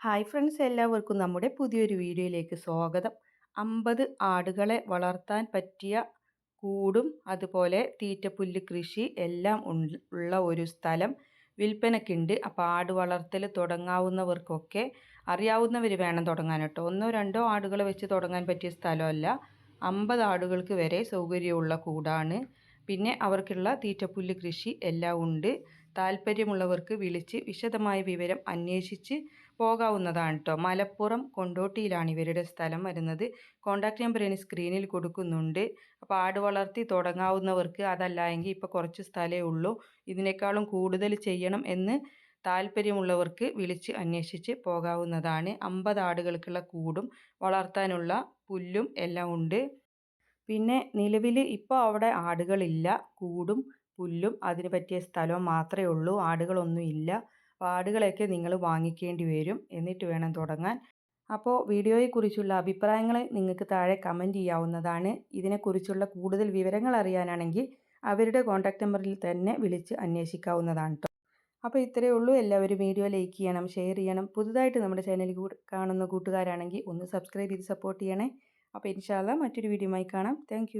Hi friends എല്ലാവർക്കും നമ്മുടെ പുതിയൊരു വീഡിയോയിലേക്ക് സ്വാഗതം. അമ്പത് ആടുകളെ വളർത്താൻ പറ്റിയ കൂടും അതുപോലെ തീറ്റപ്പുല്ല് കൃഷി എല്ലാം ഉള്ള ഒരു സ്ഥലം വിൽപ്പനയ്ക്കുണ്ട് അപ്പോൾ ആട് വളർത്തൽ തുടങ്ങാവുന്നവർക്കൊക്കെ അറിയാവുന്നവർ വേണം തുടങ്ങാൻ കേട്ടോ. ഒന്നോ രണ്ടോ ആടുകളെ വെച്ച് തുടങ്ങാൻ പറ്റിയ സ്ഥലമല്ല. അമ്പത് ആടുകൾക്ക് വരെ സൗകര്യമുള്ള കൂടാണ്. പിന്നെ അവർക്കുള്ള തീറ്റപ്പുല്ല് കൃഷി എല്ലാം ഉണ്ട്. താല്പര്യമുള്ളവർക്ക് വിളിച്ച് വിശദമായ വിവരം അന്വേഷിച്ച് പോകാവുന്നതാണ് കേട്ടോ മലപ്പുറം കൊണ്ടോട്ടിയിലാണ് ഇവരുടെ സ്ഥലം വരുന്നത്. കോൺടാക്റ്റ് നമ്പർ ഇനി സ്ക്രീനിൽ കൊടുക്കുന്നുണ്ട്. അപ്പോൾ ആട് വളർത്തി തുടങ്ങാവുന്നവർക്ക് അതല്ല എങ്കിൽ ഇപ്പോൾ കുറച്ച് സ്ഥലമേ ഉള്ളൂ. ഇതിനേക്കാളും കൂടുതൽ ചെയ്യണം എന്ന് താല്പര്യമുള്ളവർക്ക് വിളിച്ച് അന്വേഷിച്ച് പോകാവുന്നതാണ്. അമ്പത് ആടുകൾക്കുള്ള കൂടും വളർത്താനുള്ള പുല്ലും എല്ലാം ഉണ്ട്. പിന്നെ നിലവിൽ ഇപ്പോൾ അവിടെ ആടുകളില്ല കൂടും. പുല്ലും അതിന് പറ്റിയ സ്ഥലവും മാത്രമേ ഉള്ളൂ. ആടുകളൊന്നും ഇല്ല. അപ്പോൾ ആടുകളെയൊക്കെ നിങ്ങൾ വാങ്ങിക്കേണ്ടി വരും. എന്നിട്ട് വേണം തുടങ്ങാൻ. അപ്പോൾ വീഡിയോയെക്കുറിച്ചുള്ള അഭിപ്രായങ്ങൾ നിങ്ങൾക്ക് താഴെ കമന്റ് ചെയ്യാവുന്നതാണ്. ഇതിനെക്കുറിച്ചുള്ള കൂടുതൽ വിവരങ്ങൾ അറിയാനാണെങ്കിൽ അവരുടെ കോൺടാക്റ്റ് നമ്പറിൽ തന്നെ വിളിച്ച് അന്വേഷിക്കാവുന്നതാണ് അപ്പോൾ ഇത്രയേ ഉള്ളൂ. എല്ലാവരും വീഡിയോ ലൈക്ക് ചെയ്യണം ഷെയർ ചെയ്യണം. പുതുതായിട്ട് നമ്മുടെ ചാനൽ കാണുന്ന കൂട്ടുകാരാണെങ്കിൽ ഒന്ന് സബ്സ്ക്രൈബ് ചെയ്ത് സപ്പോർട്ട് ചെയ്യണേ. അപ്പോൾ ഇൻഷാല്ല മറ്റൊരു വീഡിയോയുമായി കാണാം. താങ്ക്